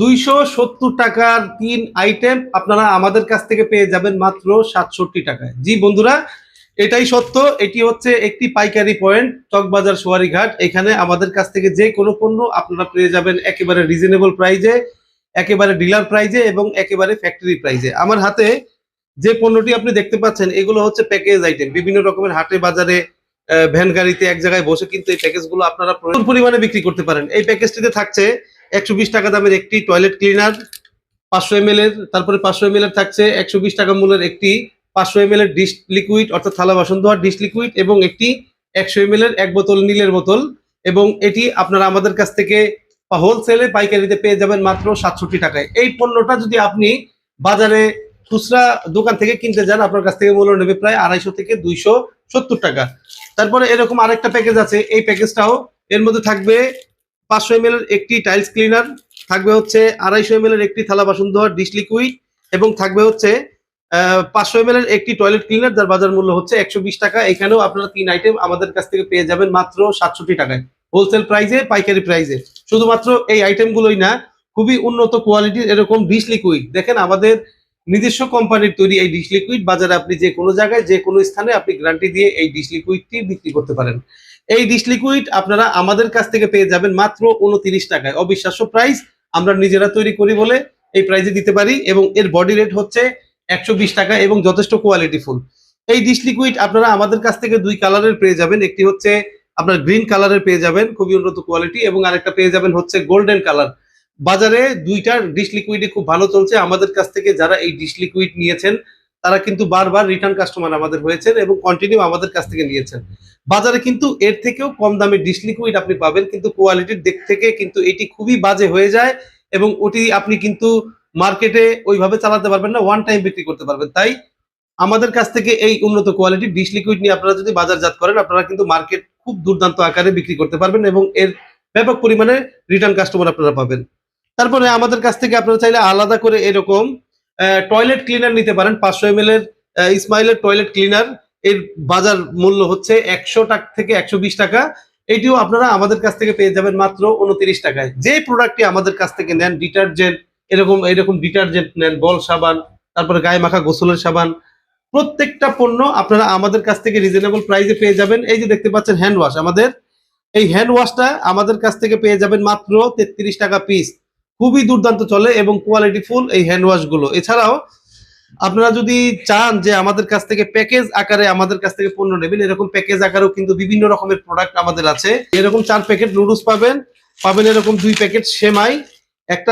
দুইশো সত্তর টাকার তিন আইটেম আপনারা আমাদের কাছ থেকে পেয়ে যাবেন মাত্র সাতষট্টি টাকায়। জি, বন্ধুরা, এটাই সত্য। এটি হচ্ছে একটি পাইকারি পয়েন্ট, চকবাজার সোয়ারিঘাট। এখানে আমাদের কাছ থেকে যে কোনো পণ্য আপনারা পেয়ে যাবেন একেবারে রিজনেবল প্রাইজে একেবারে ডিলার প্রাইজে এবং একেবারে ফ্যাক্টরি প্রাইজে আমার হাতে যে পণ্যটি আপনি দেখতে পাচ্ছেন, এগুলো হচ্ছে প্যাকেজ আইটেম বিভিন্ন রকমের হাটে বাজারে ভ্যান গাড়িতে এক জায়গায় বসে কিন্তু এই প্যাকেজগুলো আপনারা প্রচুর পরিমাণে বিক্রি করতে পারেন। এই প্যাকেজটিতে থাকছে একশো বিশ টাকা দামের একটি টয়লেট ক্লিনার পাঁচশো এম এর, তারপরে পাঁচশো এম এর থাকছে একশো বিশ টাকা মূল্যের একটি পাঁচশো এম এর ডিশ লিকুইড অর্থাৎ থালা বাসন ধোয়ার ডিশ লিকুইড এবং একটি একশো এম এর এক বোতল নীলের বোতল। এবং এটি আপনারা আমাদের কাছ থেকে হোলসেলে পাইকারিতে পেয়ে যাবেন মাত্র সাতষট্টি টাকায়। এই পণ্যটা যদি আপনি বাজারে খুচরা দোকান থেকে কিনতে যান, আপনার কাছ থেকে মূল্য নেবে প্রায় আড়াইশো থেকে দুইশো সত্তর টাকা। তারপরে এরকম আরেকটা প্যাকেজ আছে, এই প্যাকেজটাও এর মধ্যে থাকবে পাঁচশো এম একটি টাইলস ক্লিনার থাকবে হচ্ছে আড়াইশো এম একটি থালা বাসন ধোয়ার ডিশ লিকুইড এবং থাকবে হচ্ছে পাঁচশো এম এর একটি টয়লেট ক্লিনার যার বাজার মূল্য হচ্ছে একশো বিশ টাকা। এখানেও আপনারা তিন আইটেম আমাদের কাছ থেকে পেয়ে যাবেন মাত্র সাতষট্টি টাকায়। হোলসেল প্রাইসে পাইকারি প্রাইসে শুধুমাত্র এই আইটেমগুলোই না, খুবই উন্নত কোয়ালিটির এরকম ডিশ লিকুইড দেখেন আমাদের নিজস্ব কোম্পানির তৈরি এই ডিশ লিকুইড বাজারে আপনি যে কোনো জায়গায়, যে কোনো স্থানে আপনি গ্যারান্টি দিয়ে এই ডিশ লিকুইডটি বিক্রি করতে পারেন। এই ডিশ লিকুইড আপনারা আমাদের কাছ থেকে পেয়ে যাবেন মাত্র উনত্রিশ টাকায়। অবিশ্বাস্য প্রাইস আমরা নিজেরা তৈরি করি বলে এই প্রাইসে দিতে পারি এবং এর বডি রেট হচ্ছে একশো বিশ টাকা এবং যথেষ্ট কোয়ালিটিফুল এই ডিশ লিকুইড আপনারা আমাদের কাছ থেকে দুই কালারের পেয়ে যাবেন। একটি হচ্ছে আপনার গ্রিন কালারের পেয়ে যাবেন, খুবই উন্নত কোয়ালিটি এবং আরেকটা পেয়ে যাবেন হচ্ছে গোল্ডেন কালার বাজারে দুইটার ডিশ লিকুইডই খুব ভালো চলছে। আমাদের কাছ থেকে যারা এই ডিশ লিকুইড নিয়েছেন, তারা কিন্তু বারবার রিটার্ন কাস্টমার আমাদের হয়েছেন এবং কন্টিনিউ আমাদের কাছ থেকে নিয়েছেন। বাজারে কিন্তু এর থেকেও কম দামে ডিশ লিকুইড আপনি পাবেন, কিন্তু কোয়ালিটির দিক থেকে কিন্তু এটি খুবই বাজে হয়ে যায় এবং ওটি আপনি কিন্তু মার্কেটে ওইভাবে চালাতে পারবেন না ওয়ান টাইম বিক্রি করতে পারবেন। তাই আমাদের কাছ থেকে এই উন্নত কোয়ালিটি ডিশ লিকুইড নিয়ে আপনারা যদি বাজারজাত করেন, আপনারা কিন্তু মার্কেট খুব দুর্দান্ত আকারে বিক্রি করতে পারবেন এবং এর ব্যাপক পরিমাণে রিটার্ন কাস্টমার আপনারা পাবেন। তারপরে আমাদের কাছ থেকে আপনারা চাইলে আলাদা করে এরকম টয়লেট ক্লিনার নিতে পারেন। পাঁচশো এম এর ইসমাইলের টয়লেট ক্লিনার এর বাজার মূল্য হচ্ছে একশো টাকা থেকে একশো বিশ টাকা। এটিও আপনারা আমাদের কাছ থেকে পেয়ে যাবেন মাত্র উনত্রিশ টাকায়। যে প্রোডাক্টটি আমাদের কাছ থেকে নেন ডিটারজেন্ট এরকম এরকম ডিটারজেন্ট নেন, বল সাবান, তারপরে গায়ে মাখা গোসলের সাবান, প্রত্যেকটা পণ্য আপনারা আমাদের কাছ থেকে রিজনেবল প্রাইসে পেয়ে যাবেন। এই যে দেখতে পাচ্ছেন হ্যান্ড ওয়াশ আমাদের। এই হ্যান্ড ওয়াশটা আমাদের কাছ থেকে পেয়ে যাবেন মাত্র তেত্রিশ টাকা পিস খুবই দুর্দান্ত চলে এবং কোয়ালিটি ফুল এই হ্যান্ড ওয়াশগুলো। এছাড়াও আপনারা যদি চান যে আমাদের কাছ থেকে প্যাকেজ আকারে আমাদের কাছ থেকে পণ্য নেবেন, এরকম প্যাকেজ আকারেও কিন্তু বিভিন্ন রকমের প্রোডাক্ট আমাদের আছে। এরকম চার প্যাকেট নুডলস পাবেন পাবেন এরকম দুই প্যাকেট সেমাই একটা